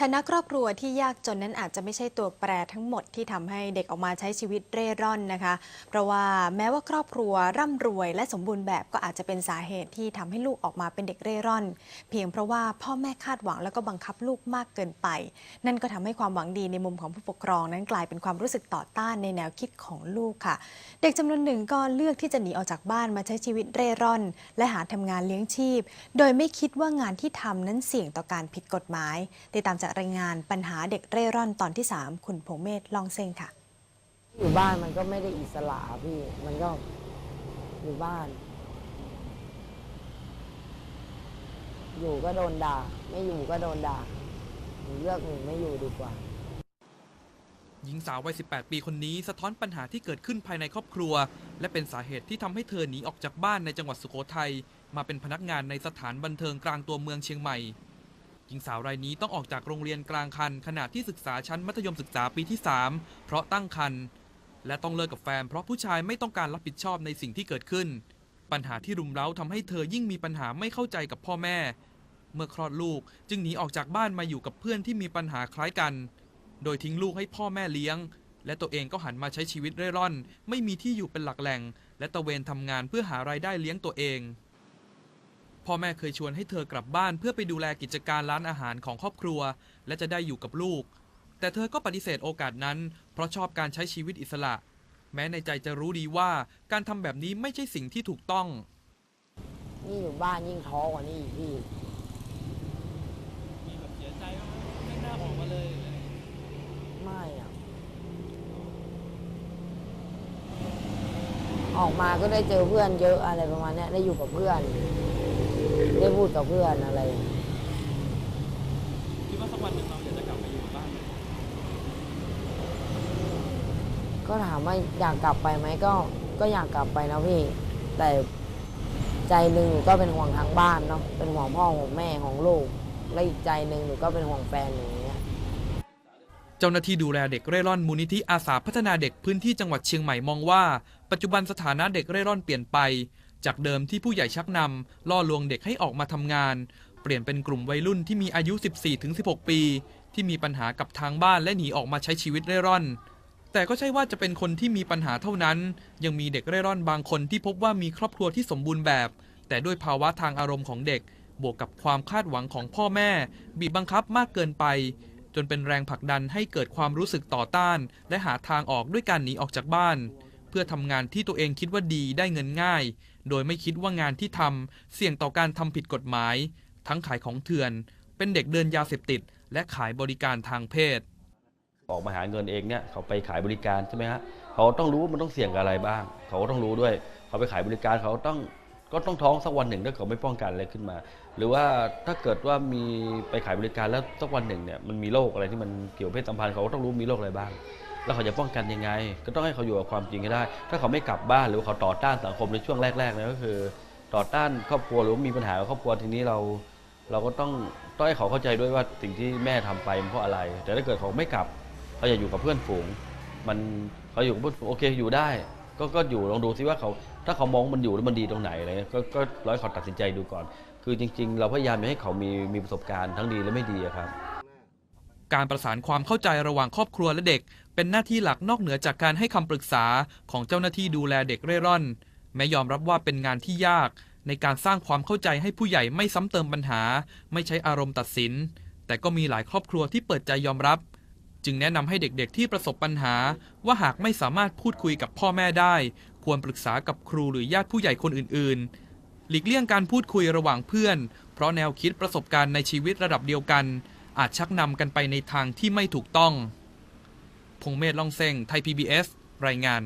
ฐานะครอบครัวที่ยากจนนั้นอาจจะไม่ใช่ตัวแปรทั้งหมดที่ทำให้เด็กออกมาใช้ชีวิตเร่ร่อนนะคะ เพราะว่าแม้ว่าครอบครัวร่ำรวย และสมบูรณ์แบบก็อาจจะเป็นสาเหตุที่ทำให้ลูกออกมาเป็นเด็กเร่ร่อน เพียงเพราะว่าพ่อแม่คาดหวังแล้วก็บังคับลูกมากเกินไป นั่นก็ทำให้ความหวังดีในมุมของผู้ปกครอง นั้นกลายเป็นความรู้สึกต่อต้านในแนวคิดของลูกค่ะ เด็กจำนวนหนึ่งก็เลือกที่จะหนีออกจากบ้านมาใช้ชีวิตเร่ร่อน และหาทำงานเลี้ยงชีพ โดยไม่คิดว่างานที่ทำนั้นเสี่ยงต่อการผิดกฎหมายติดตามจากรายงานปัญหาเด็กเร่ร่อนตอนที่ 3 คุณพงเมธลองเซงค่ะ อยู่บ้านมันก็ไม่ได้อิสระพี่ มันก็อยู่บ้าน อยู่ก็โดนด่า ไม่อยู่ก็โดนด่าหนูเลือกหนูไม่อยู่ดีกว่า หญิงสาววัย 18 ปีคนนี้สะท้อนปัญหาที่เกิดขึ้นภายในครอบครัว และเป็นสาเหตุที่ทำให้เธอหนีออกจากบ้านในจังหวัดสุโขทัยมาเป็นพนักงานในสถานบันเทิงกลางตัวเมืองเชียงใหม่ห ญิงสาวรายนี้ต้องออกจากโรงเรียนกลางคันขณะที่ศึกษาชั้นมัธยมศึกษาปีที่ 3 เพราะตั้งคันและต้องเลิกกับแฟนเพราะผู้ชายไม่ต้องการรับผิดชอบในสิ่งที่เกิดขึ้น ปัญหาที่รุมเร้าทำให้เธอยิ่งมีปัญหาไม่เข้าใจกับพ่อแม่ เมื่อคลอดลูกจึงหนีออกจากบ้านมาอยู่กับเพื่อนที่มีปัญหาคล้ายกัน โดยทิ้งลูกให้พ่อแม่เลี้ยง และตัวเองก็หันมาใช้ชีวิตเร่ร่อน ไม่มีที่อยู่เป็นหลักแหล่ง และตะเวนทำงานเพื่อหารายได้เลี้ยงตัวเอง พ่อแม่เคยชวนให้เธอกลับบ้านเพื่อไปดูแลกิจการร้านอาหารของครอบครัว และจะได้อยู่กับลูก แต่เธอก็ปฏิเสธโอกาสนั้น เพราะชอบการใช้ชีวิตอิสระ แม้ในใจจะรู้ดีว่าการทำแบบนี้ไม่ใช่สิ่งที่ถูกต้อง นี่อยู่บ้านยิ่งท้อกว่านี่อีกพี่ มีแบบเสียใจบ้างไหมไม่น่าออกมาเลยไม่อะออกมาก็ได้เจอเพื่อนเยอะอะไรประมาณเนี้ยได้อยู่กับเพื่อน ได้พูดกับเพื่อนอะไร คิดว่าสักวันหนึ่งเราอยากจะกลับไปอยู่บ้านไหมก็ถามว่าอยากกลับไปไหมก็ก็อยากกลับไปนะพี่ แต่ใจหนึ่งหนูก็เป็นห่วงทางบ้านเนาะเป็นห่วงพ่อห่วงแม่ของลูกและอีกใจหนึ่งหนูก็เป็นห่วงแฟนหนูอย่างเงี้ยเจ้าหน้าที่ดูแลเด็กเร่ร่อนมูลนิธิอาสาพัฒนาเด็กพื้นที่จังหวัดเชียงใหม่มองว่า ปัจจุบันสถานะเด็กเร่ร่อนเปลี่ยนไป จากเดิมที่ผู้ใหญ่ชักนำล่อลวงเด็กให้ออกมาทำงาน เปลี่ยนเป็นกลุ่มวัยรุ่นที่มีอายุ 14-16 ปี ที่มีปัญหากับทางบ้านและหนีออกมาใช้ชีวิตเร่ร่อน แต่ก็ใช่ว่าจะเป็นคนที่มีปัญหาเท่านั้น ยังมีเด็กเร่ร่อนบางคนที่พบว่ามีครอบครัวที่สมบูรณ์แบบ แต่ด้วยภาวะทางอารมณ์ของเด็ก บวกกับความคาดหวังของพ่อแม่ บีบบังคับมากเกินไป จนเป็นแรงผลักดันให้เกิดความรู้สึกต่อต้าน และหาทางออกด้วยการหนีออกจากบ้าน พื่อทำงานที่ตัวเองคิดว่าดีได้เงินง่าย โดยไม่คิดว่างานที่ทำเสี่ยงต่อการทำผิดกฎหมาย ทั้งขายของเถื่อน เป็นเด็กเดินยาเสพติด และขายบริการทางเพศ ออกมาหาเงินเองเนี่ยเขาไปขายบริการใช่ไหมฮะเขาต้องรู้ว่ามันต้องเสี่ยงกับอะไรบ้าง เขาก็ต้องรู้ด้วย เขาไปขายบริการเขาต้อง ก็ต้องท้องสักวันหนึ่งถ้าเขาไม่ป้องกันอะไรขึ้นมา หรือว่าถ้าเกิดว่ามีไปขายบริการแล้วสักวันหนึ่งเนี่ยมันมีโรคอะไรที่มันเกี่ยวเพศสัมพันธ์เขาก็ต้องรู้มีโรคอะไรบ้าง แล้วเขาจะป้องกันยังไง ก็ต้องให้เขาอยู่กับความจริงให้ได้ ถ้าเขาไม่กลับบ้านหรือว่าเขาต่อต้านสังคมในช่วงแรกๆเนี่ยก็คือ ต่อต้านครอบครัวหรือมีปัญหากับครอบครัวทีนี้เรา เราก็ต้องต้องให้เขาเข้าใจด้วยว่าสิ่งที่แม่ทำไปมันเพราะอะไร แต่ถ้าเกิดเขาไม่กลับเขาอยากอยู่กับเพื่อนฝูง มันเขาอยู่กับเพื่อนฝูงโอเคอยู่ได้ ก็ก็อยู่ลองดูซิว่าเขา ถ้าเขามองมันอยู่แล้วมันดีตรงไหนอะไรก็ก็ร้อยเขาตัดสินใจดูก่อน คือจริง ๆ เราพยายามจะให้เขามีมีประสบการณ์ทั้งดีและไม่ดีอะครับ การประสานความเข้าใจระหว่างครอบครัวและเด็ก เป็นหน้าที่หลักนอกเหนือจากการให้คำปรึกษาของเจ้าหน้าที่ดูแลเด็กเร่ร่อน แม้ยอมรับว่าเป็นงานที่ยาก ในการสร้างความเข้าใจให้ผู้ใหญ่ไม่ซ้ำเติมปัญหา ไม่ใช้อารมณ์ตัดสิน แต่ก็มีหลายครอบครัวที่เปิดใจยอมรับ จึงแนะนำให้เด็กๆ ที่ประสบปัญหา ว่าหากไม่สามารถพูดคุยกับพ่อแม่ได้ ควรปรึกษากับครูหรือญาติผู้ใหญ่คนอื่น ๆ หลีกเลี่ยงการพูดคุยระหว่างเพื่อน เพราะแนวคิดประสบการณ์ในชีวิตระดับเดียวกัน อาจชักนำกันไปในทางที่ไม่ถูกต้อง พงเมธล่องเซงไทย PBS รายงาน